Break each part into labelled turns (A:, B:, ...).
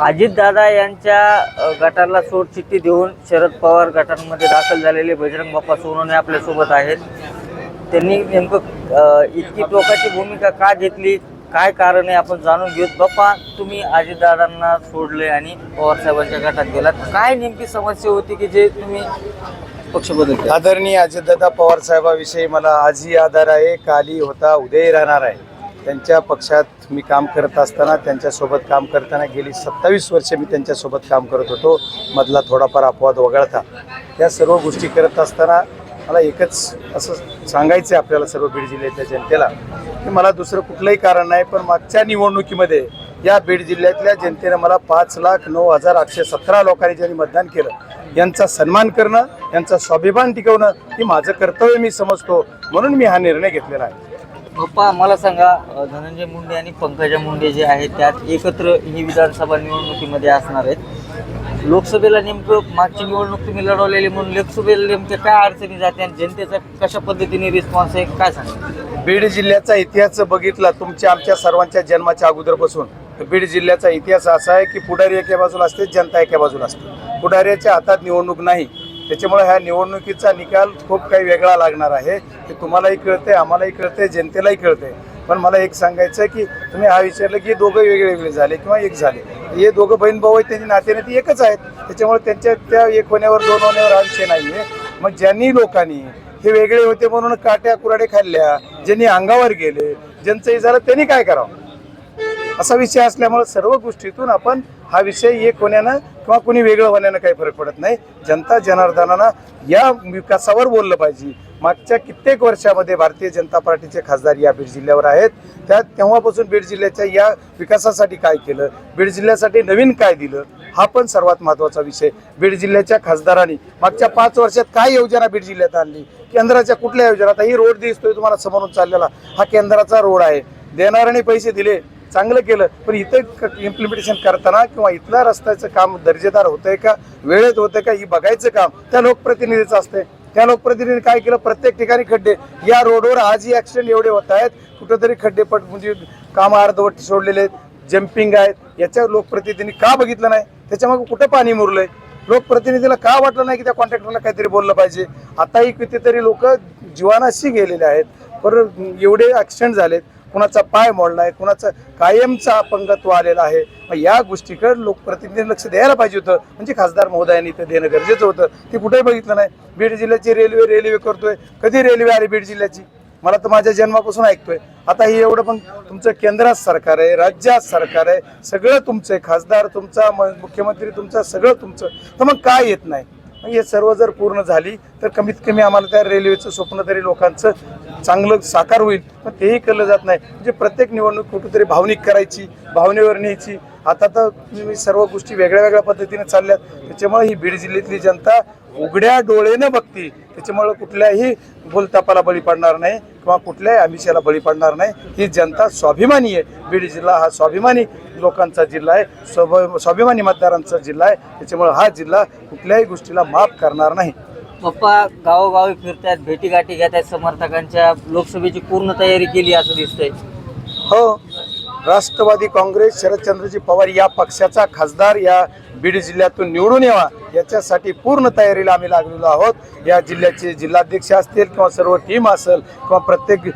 A: अजितदादा यांच्या गटाला सोडचिठ्ठी देऊन शरद पवार गटांमध्ये दाखल झालेले बजरंग बाप्पा सोनवणे आपल्यासोबत आहेत. त्यांनी नेमकं इतकी टोकाची भूमिका का घेतली? काय कारण आहे? आपण जाणून घेऊत बाप्पा तुम्ही अजितदादांना सोडले आणि पवारसाहेबांच्या गटात गेलात. काय नेमकी समस्या होती की जे तुम्ही पक्ष
B: आदरणीय अजितदादा पवारसाहेबाविषयी मला आजही आधार आहे. काली होता उद्याही राहणार आहे. त्यांच्या पक्षात मी काम करत असताना त्यांच्यासोबत काम करताना गेली सत्तावीस वर्षे मी त्यांच्यासोबत काम करत होतो. मधला थोडाफार अपवाद वगळता. या सर्व गोष्टी करत असताना मला एकच असं सांगायचं आहे आपल्याला सर्व बीड जिल्ह्याच्या जनतेला की मला दुसरं कुठलंही कारण नाही पण मागच्या निवडणुकीमध्ये या बीड जिल्ह्यातल्या जनतेनं मला पाच लाख नऊ हजार आठशे सतरा लोकांनी ज्यांनी मतदान केलं यांचा सन्मान करणं यांचा स्वाभिमान टिकवणं हे माझं कर्तव्य मी समजतो. म्हणून मी हा निर्णय घेतलेला आहे.
A: पप्पा मला सांगा अ, धनंजय मुंडे आणि पंकजा मुंडे जे आहेत त्यात एकत्र ही विधानसभा निवडणुकीमध्ये असणार आहेत. लोकसभेला नेमकं मागची निवडणूक तुम्ही लढवलेली म्हणून लोकसभेला नेमक्या काय अडचणी जाते आणि जनतेचा कशा पद्धतीने रिस्पॉन्स आहे काय सांगा?
B: बीड जिल्ह्याचा इतिहास बघितला तुमच्या आमच्या सर्वांच्या जन्माच्या अगोदरपासून तर बीड जिल्ह्याचा इतिहास असा आहे की पुढारी एका बाजूला असते जनता एका बाजूला असते. पुढाऱ्याच्या हातात निवडणूक नाही. त्याच्यामुळे ह्या निवडणुकीचा निकाल खूप काही वेगळा लागणार आहे. हे तुम्हालाही कळते आम्हालाही कळते जनतेलाही कळते पण मला एक सांगायचं आहे की तुम्ही हा विचारलं की दोघं वेगळे वेगळे झाले किंवा एक झाले. हे दोघं बहीण भाऊ आहेत त्यांची नातेने ती एकच आहेत. त्याच्यामुळे त्यांच्या त्या एक होण्यावर दोन होण्यावर हा विषय नाही आहे मग ज्यांनी लोकांनी हे वेगळे होते म्हणून काट्या कुराडे खाल्ल्या ज्यांनी अंगावर गेले ज्यांचं हे झालं त्यांनी काय करावं? असा विषय असल्यामुळे सर्व गोष्टीतून आपण हा विषय एक होण्यानं किंवा कोणी वेगळं होण्यानं काही फरक पडत नाही. जनता जनार्दनानं या विकासावर बोललं पाहिजे. मागच्या कित्येक वर्षामध्ये भारतीय जनता पार्टीचे खासदार या बीड जिल्ह्यावर आहेत. त्या तेव्हापासून बीड जिल्ह्याच्या या विकासासाठी काय केलं? बीड जिल्ह्यासाठी नवीन काय दिलं? हा पण सर्वात महत्त्वाचा विषय. बीड जिल्ह्याच्या खासदारांनी मागच्या पाच वर्षात काय योजना बीड जिल्ह्यात आणली? केंद्राच्या कुठल्या योजना? आता ही रोड दिसतोय तुम्हाला समोरून चाललेला. हा केंद्राचा रोड आहे. देणाऱ्याने पैसे दिले. चांगलं केलं पण इथं इम्प्लिमेंटेशन करताना किंवा इथल्या रस्त्याचं काम दर्जेदार होतंय का वेळेत होतंय का ही बघायचं काम त्या लोकप्रतिनिधीचं असतंय. त्या लोकप्रतिनिधीने काय केलं प्रत्येक ठिकाणी खड्डे. या रोडवर आजही ॲक्सिडेंट एवढे होत आहेत कुठंतरी खड्डे पट म्हणजे काम अर्धवट सोडलेले आहेत जम्पिंग आहेत. याच्या लोकप्रतिनिधींनी का बघितलं नाही? त्याच्यामागे कुठं पाणी मुरलंय? लोकप्रतिनिधीला का वाटलं नाही की त्या कॉन्ट्रॅक्टरला काहीतरी बोललं पाहिजे? आताही कितीतरी लोक जीवानाशी गेलेले आहेत. पर एवढे ॲक्सिडेंट झालेत. कुणाचा पाय मोडला आहे कुणाचा कायमचा अपंगत्व आलेला आहे. मग या गोष्टीकडे लोकप्रतिनिधी लक्ष द्यायला पाहिजे होतं. म्हणजे खासदार महोदयांनी ते देणं गरजेचं होतं. ते कुठेही बघितलं नाही. बीड जिल्ह्याची रेल्वे रेल्वे करतोय. कधी रेल्वे आली बीड जिल्ह्याची? मला तर माझ्या जन्मापासून ऐकतोय. आता हे एवढं पण तुमचं केंद्रात सरकार आहे राज्यात सरकार आहे. सगळं तुमचं आहे. खासदार तुमचा म- मुख्यमंत्री तुमचा सगळं तुमचं. तर मग काय येत नाही? मग हे सर्व जर पूर्ण झाली तर कमीत कमी आम्हाला त्या रेल्वेचं स्वप्न तरी लोकांचं चांगलं साकार होईल पण तेही केलं जात नाही. म्हणजे प्रत्येक निवडणूक कुठेतरी भावनिक करायची भावनेवर न्यायची. आता तर सर्व गोष्टी वेगळ्या वेगळ्या पद्धतीने चालल्यात. त्याच्यामुळे ही बीड जिल्ह्यातली जनता उघड्या डोळेनं बघते. त्याच्यामुळे कुठल्याही बोलतापाला बळी पडणार नाही किंवा कुठल्याही आमिषाला बळी पडणार नाही. ही जनता स्वाभिमानी आहे. बीड जिल्हा हा स्वाभिमानी लोकांचा जिल्हा आहे. स्वाभ स्वाभिमानी मतदारांचा जिल्हा आहे. त्याच्यामुळे हा जिल्हा कुठल्याही गोष्टीला माफ करणार नाही.
A: पप्पा गावोगावी फिरतायत भेटीगाठी घेत आहेत समर्थकांच्या लोकसभेची पूर्ण तयारी केली असं दिसतंय.
B: हो राष्ट्रवादी काँग्रेस शरदचंद्रजी पवार या पक्षाचा खासदार या बीड जिल्ह्यातून निवडून यावा याच्यासाठी पूर्ण तयारीला आम्ही लागलेलो आहोत. या जिल्ह्याचे जिल्हाध्यक्ष असतील किंवा सर्व टीम असेल किंवा प्रत्येक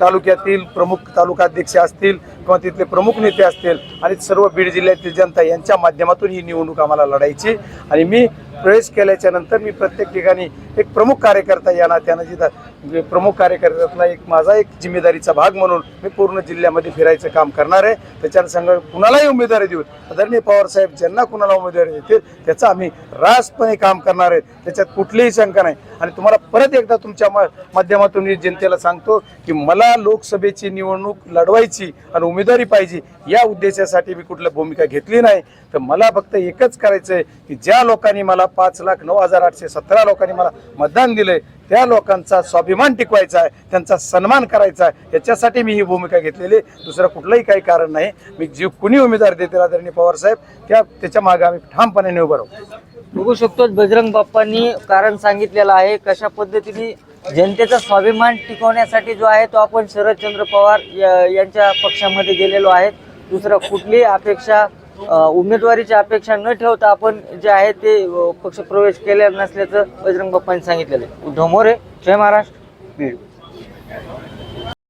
B: तालुक्यातील प्रमुख तालुकाध्यक्ष असतील किंवा तिथले प्रमुख नेते असतील आणि सर्व बीड जिल्ह्यातील जनता यांच्या माध्यमातून ही निवडणूक आम्हाला लढायची. आणि मी प्रवेश केल्याच्यानंतर मी प्रत्येक ठिकाणी एक प्रमुख कार्यकर्ता या नात्यानं जिथं म्हणजे प्रमुख कार्यकर्त्यातला एक माझा एक जिम्मेदारीचा भाग म्हणून मी पूर्ण जिल्ह्यामध्ये फिरायचं काम करणार आहे. त्याच्यानं संघ कुणालाही उमेदवारी देऊ. आदरणीय पवार साहेब ज्यांना कुणाला उमेदवारी देतील त्याचं आम्ही रासपणे काम करणार आहे. त्याच्यात कुठलीही शंका नाही. आणि तुम्हाला परत एकदा तुमच्या मा- माध्यमातून मी जनतेला सांगतो की मला लोकसभेची निवडणूक लढवायची आणि उमेदवारी पाहिजे या उद्देशासाठी मी कुठल्या भूमिका घेतली नाही. तर मला फक्त एकच करायचं आहे की ज्या लोकांनी मला पाच लाख नऊ हजार आठशे सतरा लोकांनी मला मतदान दिलंय त्या लोकांचा स्वाभिमान टिकवायचा आहे त्यांचा सन्मान करायचा आहे याच्यासाठी मी ही भूमिका घेतलेली आहे. दुसरं कुठलंही काही कारण नाही. मी जे कुणी उमेदवार देतील आदरणीय पवार साहेब त्या त्याच्यामागे आम्ही ठामपणे उभं राहू
A: बघू शकतो बजरंग बाप्पांनी कारण सांगितलेलं आहे कशा पद्धतीने जनतेचा स्वाभिमान टिकवण्यासाठी जो आहे तो आपण शरदचंद्र पवार या- यांच्या पक्षामध्ये गेलेलो आहे. दुसरं कुठलीही अपेक्षा उमेदवारीची अपेक्षा न ठेवता आपण जे आहे ते पक्ष प्रवेश केलेला नसल्याचं बजरंग बाप्पांनी सांगितलेलं आहे. उद्धव मोरे जय महाराष्ट्र. बीड